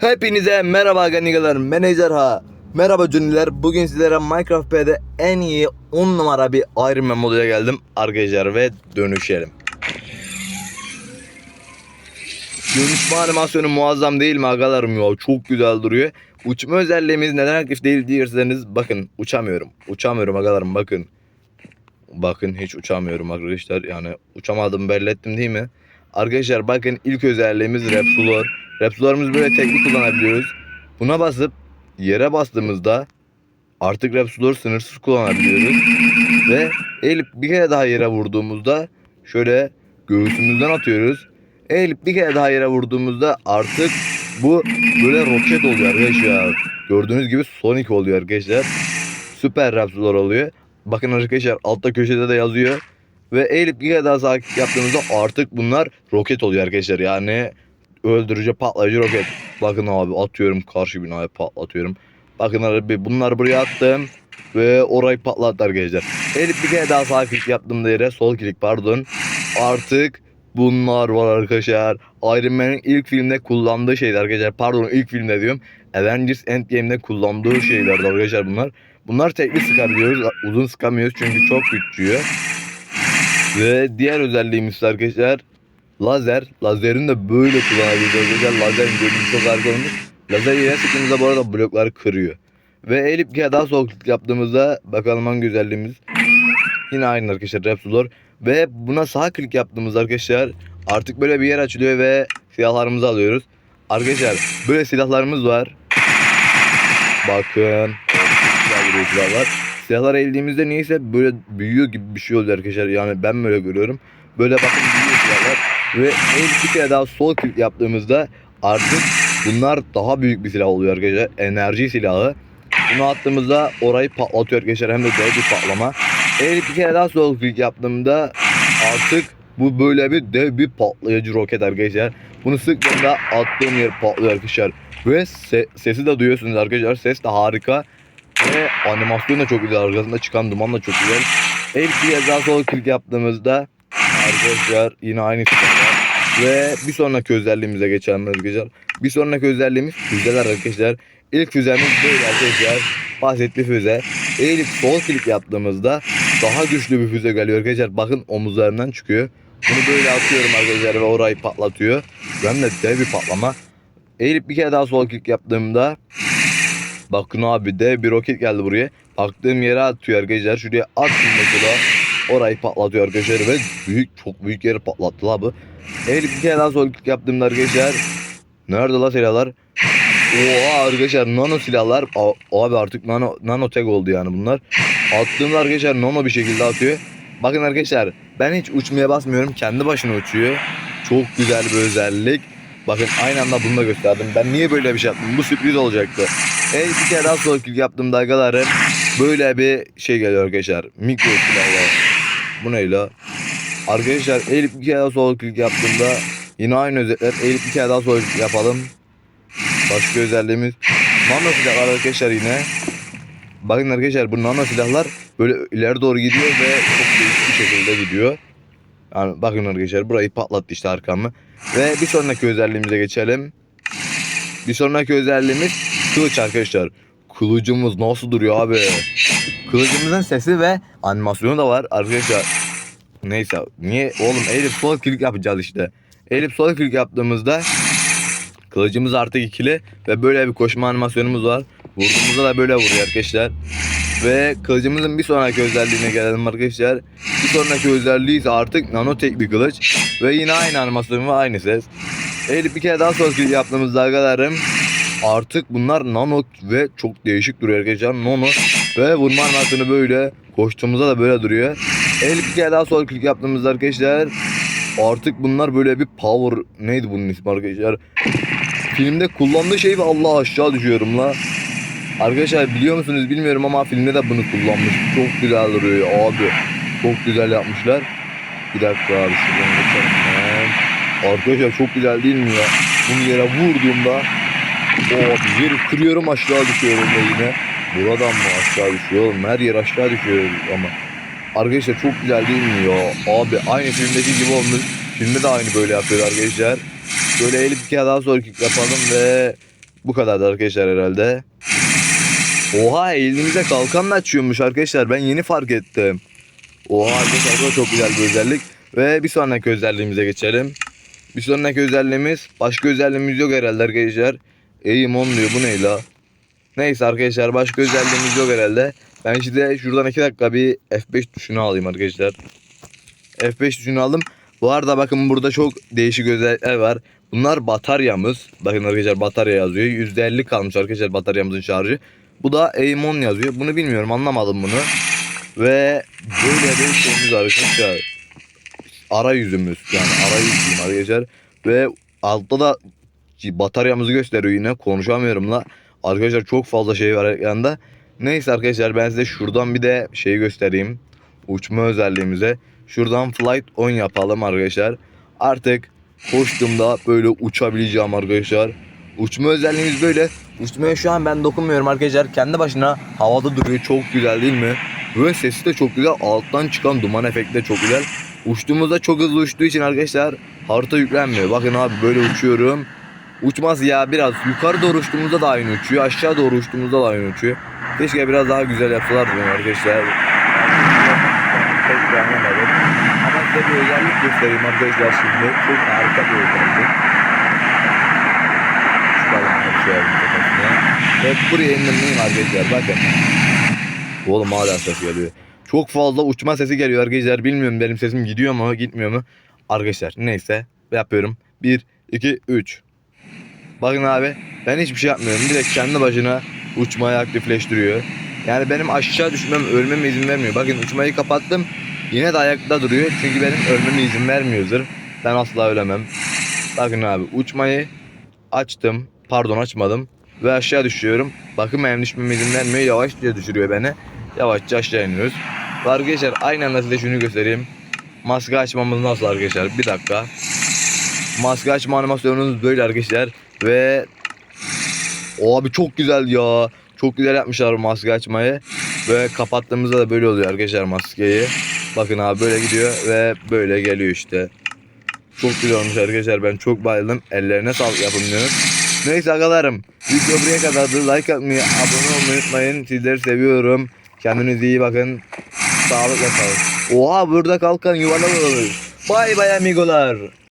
Hepinize merhaba ganigalar ben Ejderha Merhaba cünniler bugün sizlere Minecraft P'de en iyi 10 numara bir Iron Man moduna geldim arkadaşlar ve dönüşelim. Dönüşme animasyonu muazzam değil mi agalarım ya? Çok güzel duruyor. Uçma özelliğimiz neden aktif değil diyerseniz bakın uçamıyorum. Uçamıyorum agalarım bakın. Bakın hiç uçamıyorum arkadaşlar. Yani uçamadım belli ettim değil mi? Arkadaşlar bakın ilk özelliğimiz Repsulor Repsularımızı böyle tekli kullanabiliyoruz. Buna basıp yere bastığımızda artık Repsulor sınırsız kullanabiliyoruz. Ve eğilip bir kere daha yere vurduğumuzda şöyle göğsümüzden atıyoruz. Eğilip bir kere daha yere vurduğumuzda artık bu böyle roket oluyor arkadaşlar. Gördüğünüz gibi Sonic oluyor arkadaşlar. Süper Repsulor oluyor. Bakın arkadaşlar altta köşede de yazıyor. Ve eğilip bir kere daha sağ yaptığımızda artık bunlar roket oluyor arkadaşlar. Yani öldürücü patlayıcı roket. Bakın abi atıyorum karşı binaya patlatıyorum. Bakın abi bunları buraya attım. Ve orayı patlattı arkadaşlar. Elip bir kere daha sağ klik yaptığımda yere sol klik pardon. Artık bunlar var arkadaşlar. Iron Man'in ilk filmde kullandığı şeyler arkadaşlar. Pardon ilk filmde diyorum. Avengers Endgame'de kullandığı şeylerdi arkadaşlar bunlar. Bunlar tekli sıkabiliyoruz. Uzun sıkamıyoruz çünkü çok küçüğü. Ve diğer özelliğimiz arkadaşlar lazer. Lazerin de böyle kullanabiliriz arkadaşlar. Lazerin görünüşü çok harika olmuş. Lazer yere sıktığımızda bu arada blokları kırıyor. Ve elip kere daha sol klik yaptığımızda bakalım hangi özelliğimiz. Yine aynı arkadaşlar Repsulor. Ve buna sağ klik yaptığımızda arkadaşlar artık böyle bir yer açılıyor ve silahlarımızı alıyoruz. Arkadaşlar böyle silahlarımız var. Bakın. Güzel silahlar. Silahlar eldiğimizde neyse böyle büyüyor gibi bir şey oluyor arkadaşlar. Yani ben böyle görüyorum. Böyle bakın büyüyor silahlar. Ve el bir kere daha sol klik yaptığımızda artık bunlar daha büyük bir silah oluyor arkadaşlar. Enerji silahı. Bunu attığımızda orayı patlatıyor arkadaşlar. Hem de dev bir patlama. El bir kere daha sol klik yaptığımda artık bu böyle bir dev bir patlayıcı roket arkadaşlar. Bunu sıktığımda attığım yer patlıyor arkadaşlar. Ve se- sesi de duyuyorsunuz arkadaşlar. Ses de harika. Ve animasyon da çok güzel. Arkasında çıkan duman da çok güzel. El bir kez daha sol klik yaptığımızda arkadaşlar yine aynı silahlar. Ve bir sonraki özelliğimize geçelim arkadaşlar. Bir sonraki özelliğimiz füzeler arkadaşlar. İlk füzemiz böyle arkadaşlar. Basit bir füze. Eğilip sol klik yaptığımızda daha güçlü bir füze geliyor arkadaşlar. Bakın omuzlarından çıkıyor. Bunu böyle atıyorum arkadaşlar ve orayı patlatıyor. Hem de dev bir patlama. Eğilip bir kere daha sol klik yaptığımda Bakın abi dev bir roket geldi buraya. Baktığım yere atıyor arkadaşlar. Şuraya attım mesela. Orayı patlatıyor arkadaşlar ve büyük çok büyük yeri patlattı la bu. Eğilip bir kere daha sol klik yaptığımda arkadaşlar. Nerede la silahlar? Oha arkadaşlar nano silahlar. A- Abi artık nano, nano tek oldu yani bunlar. Attığımda arkadaşlar nano bir şekilde atıyor. Bakın arkadaşlar ben hiç uçmaya basmıyorum. Kendi başına uçuyor. Çok güzel bir özellik. Bakın aynı anda bunu da gösterdim. Ben niye böyle bir şey yaptım? Bu sürpriz olacaktı. Evet bir kere daha sol klik yaptığımda arkadaşlar böyle bir şey geliyor arkadaşlar. Mikro silahlar. Bu ne la? Arkadaşlar eğilip bir kere daha sol klik yaptığımda yine aynı özellikler. Eğilip bir kere daha sol klik yapalım. Başka özelliğimiz nano silahlar arkadaşlar yine. Bakın arkadaşlar bu nano silahlar böyle ileri doğru gidiyor ve çok değişik bir şekilde gidiyor. Yani bakın arkadaşlar burayı patlattı işte arkamı. Ve bir sonraki özelliğimize geçelim. Bir sonraki özelliğimiz kılıç arkadaşlar. Kılıcımız nasıl duruyor abi? Kılıcımızın sesi ve animasyonu da var arkadaşlar. Neyse niye oğlum eğilip sol klik yapacağız işte. Eğilip sol klik yaptığımızda kılıcımız artık ikili ve böyle bir koşma animasyonumuz var. Vurduğumuzda da böyle vuruyor arkadaşlar. Ve kılıcımızın bir sonraki özelliğine gelelim arkadaşlar. Bir sonraki özelliği ise artık nanotek bir kılıç. Ve yine aynı animasyon ve aynı ses. Eğilip bir kere daha sol klik yaptığımızda arkadaşlarım artık bunlar nano ve çok değişik duruyor arkadaşlar. Nano ve vurma animasyonu böyle. Koştuğumuzda da böyle duruyor. Bir kere daha sol klik yaptığımızda arkadaşlar artık bunlar böyle bir power neydi bunun ismi arkadaşlar? Filmde kullandığı şey ve Allah aşağı düşüyorum la. Arkadaşlar biliyor musunuz bilmiyorum ama filmde de bunu kullanmış. Çok güzel duruyor abi. Çok güzel yapmışlar. Bir dakika abi şuradan geçelim. Arkadaşlar çok güzel değil mi ya? Bunu yere vurduğumda o yeri kırıyorum aşağı düşüyorum da yine. Buradan mı aşağı düşüyor oğlum? Her yer aşağı düşüyor ama. Arkadaşlar çok güzel değil mi ya? Abi aynı filmdeki gibi olmuş. Filmde de aynı böyle yapıyor arkadaşlar. Böyle elip kere daha sonra yapalım ve Bu kadar arkadaşlar herhalde. Oha elimizde kalkanla açıyormuş arkadaşlar. Ben yeni fark ettim. Oha arkadaşlar bu da çok güzel bir özellik. Ve bir sonraki özelliğimize geçelim. Bir sonraki özelliğimiz başka özelliğimiz yok herhalde arkadaşlar. Eğim on diyor bu ne la? Neyse arkadaşlar başka özelliğimiz yok herhalde. Ben şimdi şuradan 2 dakika bir F5 tuşunu alayım arkadaşlar. F5 tuşunu aldım. Bu arada bakın burada çok değişik özellikler var. Bunlar bataryamız. Bakın arkadaşlar batarya yazıyor. %50 kalmış arkadaşlar bataryamızın şarjı. Bu da aim on yazıyor. Bunu bilmiyorum anlamadım bunu. Ve böyle bir şeyimiz arkadaşlar. Arayüzümüz yani arayüz diyeyim arkadaşlar. Ve altta da bataryamızı gösteriyor yine. Konuşamıyorum la. Arkadaşlar çok fazla şey var ekranda. Neyse arkadaşlar ben size şuradan bir de şeyi göstereyim. Uçma özelliğimize. Şuradan flight on yapalım arkadaşlar. Artık koştuğumda böyle uçabileceğim arkadaşlar. Uçma özelliğimiz böyle. Uçmaya şu an ben dokunmuyorum arkadaşlar. Kendi başına havada duruyor. Çok güzel değil mi? Böyle sesi de çok güzel. Alttan çıkan duman efekti de çok güzel. Uçtuğumuzda çok hızlı uçtuğu için arkadaşlar harita yüklenmiyor. Bakın abi böyle uçuyorum. Uçmaz ya biraz yukarı doğru uçtuğumuzda da aynı uçuyor. Aşağı doğru uçtuğumuzda da aynı uçuyor. Keşke biraz daha güzel yapsalar bunu arkadaşlar. Pek beğenemedim. Ama size bir özellik göstereyim arkadaşlar şimdi. Çok harika bir özellik. Şu evin tepesine. Ve buraya indirmeyeyim arkadaşlar bakın. Oğlum hala ses geliyor. Çok fazla uçma sesi geliyor arkadaşlar. Bilmiyorum benim sesim gidiyor mu gitmiyor mu. Arkadaşlar neyse yapıyorum. 1, 2, 3. Bakın abi ben hiçbir şey yapmıyorum. Direkt kendi başına uçmayı aktifleştiriyor. Yani benim aşağı düşmem ölmeme izin vermiyor. Bakın uçmayı kapattım. Yine de ayakta duruyor. Çünkü benim ölmeme izin vermiyor zırh. Ben asla ölemem. Bakın abi uçmayı açtım. Pardon açmadım. Ve aşağı düşüyorum. Bakın benim düşmeme izin vermiyor. Yavaşça düşürüyor beni. Yavaşça aşağı iniyoruz. Arkadaşlar aynı anda size şunu göstereyim. Maske açmamız nasıl arkadaşlar? Bir dakika. Maske açma animasyonumuz böyle arkadaşlar. Ve o abi çok güzel ya. Çok güzel yapmışlar maske açmayı. Ve kapattığımızda da böyle oluyor arkadaşlar maskeyi. Bakın abi böyle gidiyor ve böyle geliyor işte. Çok güzel olmuş arkadaşlar. Ben çok bayıldım. Ellerine sağlık yapın diyorum. Neyse agalarım. Video buraya kadardı. Like atmayı, abone olmayı unutmayın. Sizleri seviyorum. Kendinize iyi bakın. Sağlıkla kalın. Oha burada kalkan yuvarlak olur. Bay bay amigolar.